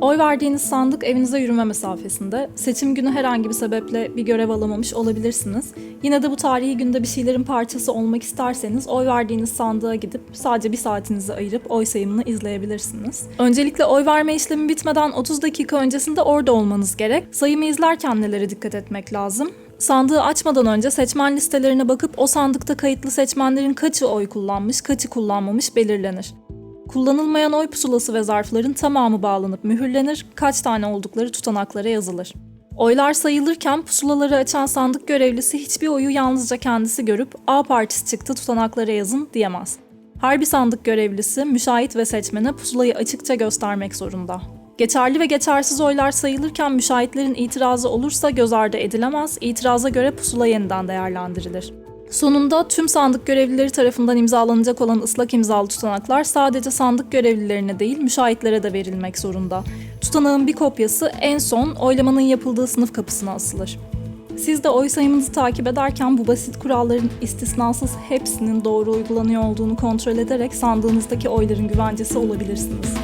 Oy verdiğiniz sandık evinize yürüme mesafesinde. Seçim günü herhangi bir sebeple bir görev alamamış olabilirsiniz. Yine de bu tarihi günde bir şeylerin parçası olmak isterseniz oy verdiğiniz sandığa gidip sadece bir saatinizi ayırıp oy sayımını izleyebilirsiniz. Öncelikle oy verme işlemi bitmeden 30 dakika öncesinde orada olmanız gerek. Sayımı izlerken nelere dikkat etmek lazım? Sandığı açmadan önce seçmen listelerine bakıp o sandıkta kayıtlı seçmenlerin kaçı oy kullanmış, kaçı kullanmamış belirlenir. Kullanılmayan oy pusulası ve zarfların tamamı bağlanıp mühürlenir, kaç tane oldukları tutanaklara yazılır. Oylar sayılırken pusulaları açan sandık görevlisi hiçbir oyu yalnızca kendisi görüp A partisi çıktı tutanaklara yazın diyemez. Her bir sandık görevlisi müşahit ve seçmene pusulayı açıkça göstermek zorunda. Geçerli ve geçersiz oylar sayılırken müşahitlerin itirazı olursa göz ardı edilemez, itiraza göre pusula yeniden değerlendirilir. Sonunda tüm sandık görevlileri tarafından imzalanacak olan ıslak imzalı tutanaklar sadece sandık görevlilerine değil müşahitlere de verilmek zorunda. Tutanağın bir kopyası en son oylamanın yapıldığı sınıf kapısına asılır. Siz de oy sayımınızı takip ederken bu basit kuralların istisnasız hepsinin doğru uygulanıyor olduğunu kontrol ederek sandığınızdaki oyların güvencesi olabilirsiniz.